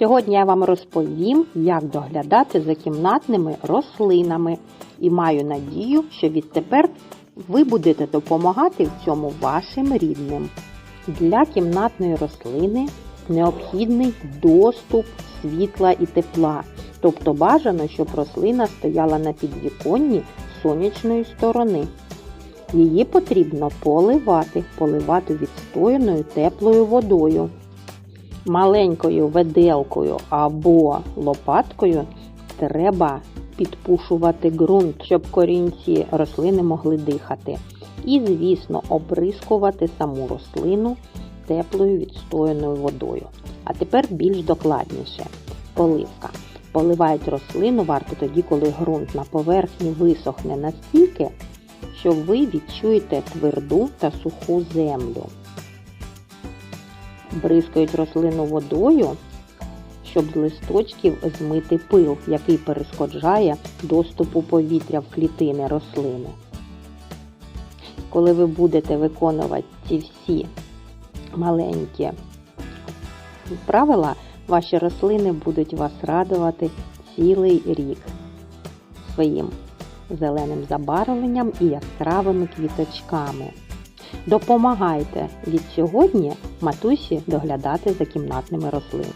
Сьогодні я вам розповім, як доглядати за кімнатними рослинами і маю надію, що відтепер ви будете допомагати в цьому вашим рідним. Для кімнатної рослини необхідний доступ світла і тепла, тобто бажано, щоб рослина стояла на підвіконні сонячної сторони. Її потрібно поливати, поливати відстояною теплою водою. Маленькою веделкою або лопаткою треба підпушувати ґрунт, щоб корінці рослини могли дихати. І, звісно, обрискувати саму рослину теплою відстояною водою. А тепер більш докладніше. Поливка. Поливають рослину варто тоді, коли ґрунт на поверхні висохне настільки, що ви відчуєте тверду та суху землю. Бризкають рослину водою, щоб з листочків змити пил, який перешкоджає доступу повітря в клітини рослини. Коли ви будете виконувати ці всі маленькі правила, ваші рослини будуть вас радувати цілий рік своїм зеленим забарвленням і яскравими квіточками. Допомагайте від сьогодні матусі доглядати за кімнатними рослинами.